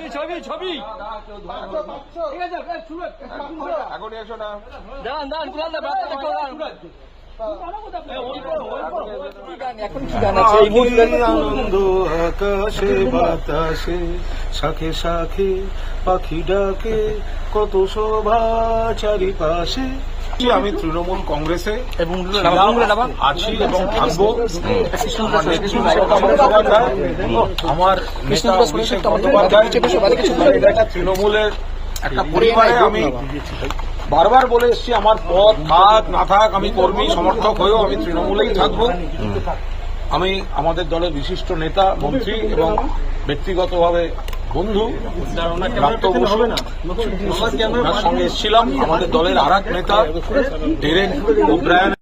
ছবি ছবি ছবি। এখন এসো না। দাঁড়ান দাঁড়ান দাঁড়ান। আনন্দ আকাশে বাতাসে শাখে শাখে পাখি ডাকে কত শোভা চারিপাশে। আমি তৃণমূল কংগ্রেসে আছি এবং থাকব? আমার নেতা অভিষেক বন্দ্যোপাধ্যায় তৃণমূলের একটা পরিবারে আমি বারবার বলে এসেছি আমার পদ থাক না থাক আমি কর্মী সমর্থক হয়েও আমি তৃণমূলেই থাকব। আমি আমাদের দলের বিশিষ্ট নেতা মন্ত্রী এবং ব্যক্তিগতভাবে বন্ধু সঙ্গে এসেছিলাম আমাদের দলের আর এক নেতা ডেরেক ওব্রায়ন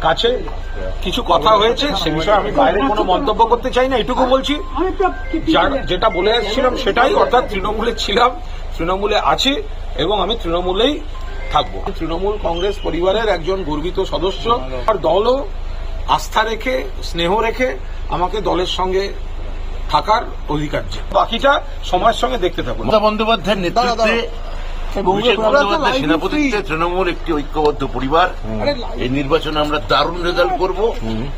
কাছে কিছু কথা হয়েছে সে বিষয়ে আমি বাইরে কোনো মন্তব্য করতে চাই না এটুকু বলছি। যার- যেটা বলে আসছিলাম সেটাই অর্থাৎ তৃণমূলে ছিলাম তৃণমূলে আছি এবং আমি তৃণমূলেই থাকব। তৃণমূল কংগ্রেস পরিবারের একজন গর্বিত সদস্য আর দলও আস্থা রেখে স্নেহ রেখে আমাকে দলের সঙ্গে থাকার অধিকার দিয়েছে। বাকিটা সময়ের সঙ্গে দেখতে থাকুন। মমতা বন্দ্যোপাধ্যায়ের নেতৃত্বে অভিষেক বন্দ্যোপাধ্যায় সেনাপতিত্বে তৃণমূল একটি ঐক্যবদ্ধ পরিবার। এই নির্বাচনে আমরা দারুণ রেজাল্ট করব।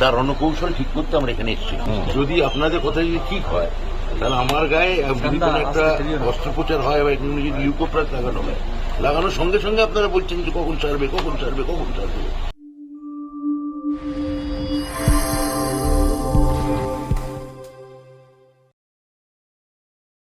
তার রণকৌশল ঠিক করতে আমরা এখানে এসেছি। যদি আপনাদের কথা যদি ঠিক হয় তাহলে আমার গায়ে কোনো একটা অস্ত্রোপচার হয় বা এখানে যদি লিউকোপ্রাস লাগানো হয় লাগানোর সঙ্গে সঙ্গে আপনারা বলছেন যে কখন ছাড়বে কখন ছাড়বে কখন ছাড়বে